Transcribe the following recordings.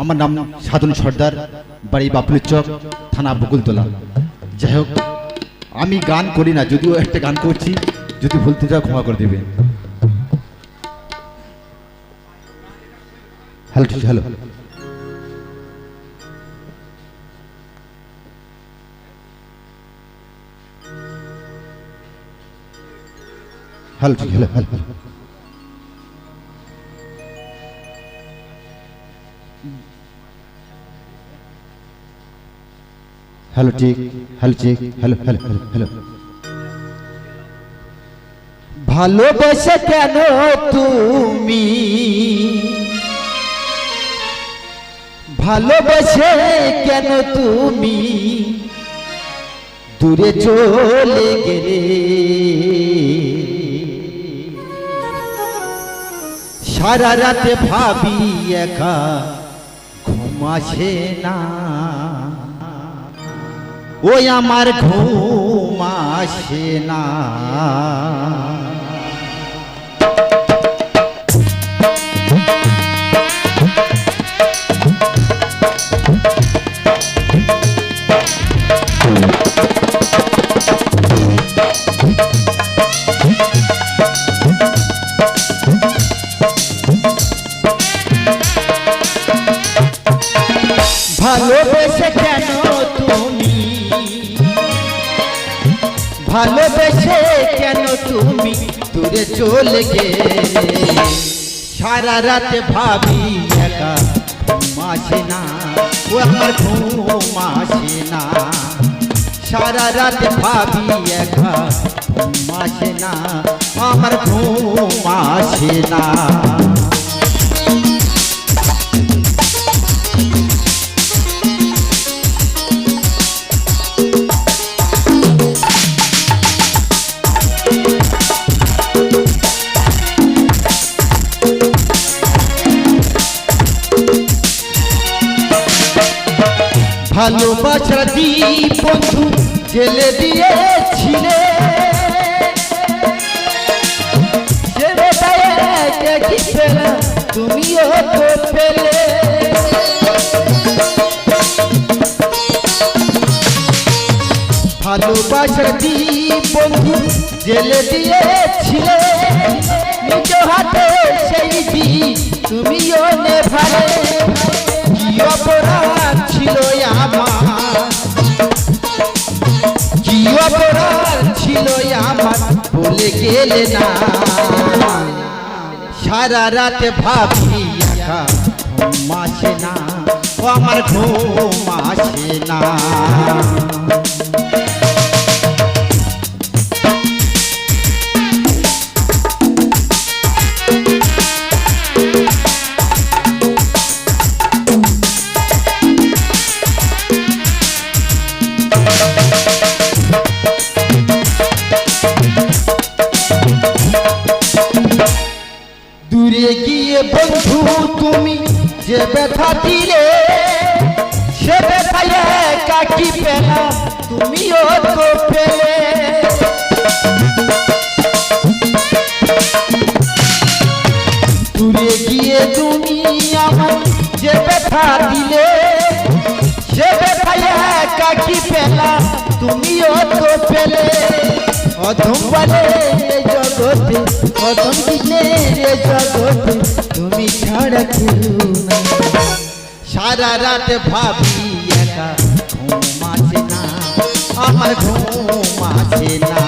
আমার নাম সাধন সর্দার, বাড়ি বাপুলের চক থানা বকুলতলা। যাই হোক, আমি গান করি না, যদিও একটা গান করছি, যদি ভুলতে যাও ক্ষমা করে দেবে। হ্যালো ঠিক hello hello hello hello hello ঠিক হ্যালো ঠিক হ্যালো হ্যালো হ্যালো হ্যালো ভালোবাসে কেন তুমি? ভালোবাসে কেন তুমি? দূরে চলে গেলে। সারা রাতে ভাবি একা। আসে না। ওই আমার ঘুম আসে না। ভালোবেসে কেন তুমি? ভালোবেসে কেন তুমি? দূরে চলে গেলে। সারা রাতে ভাবি একা ঘুম না, ও আমার ঘুম আসে না। সারা রাতে ভাবি একা ঘুম আসে না, আমার ঘুম আসে না। ভালোবাসা দ্বীপ বন্ধু জেলে দিয়েছিলে। তুমিও তো পেলে ভালোবাসার দ্বীপ বন্ধু জেলে দিয়েছিলে। নিজ হাতে সেই দ্বীপ তুমিও নেভালে। ছিল আমার। কি অপরাধ ছিল আমার না। সারা রাতে ভাবি, একা না আমার ঘুম আসে না। যে ব্যথা দিলে সে ব্যথায় কাকি পেলা তুমিও তো পেলে দূরে গিয়ে তুমি আমার যে ব্যথা দিলে সে ব্যথায় কাকি পেলা তুমিও তো পেলে অধম বলে এ জগতে অধম দিনের এ জগতে তুমি ছাড়া কেউ নাই সারা রাত ভাবি একা, ঘুম আসে না, আমার ঘুম আসে না।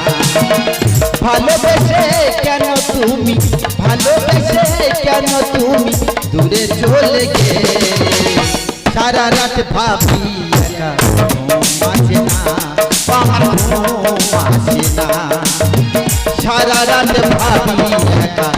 ভালোবেসে কেন তুমি, ভালোবেসে কেন তুমি দূরে চলে গেলে? সারা রাত ভাবি একা, ঘুম আসে না, আমার ঘুম না। সারা রাত ভাবি একা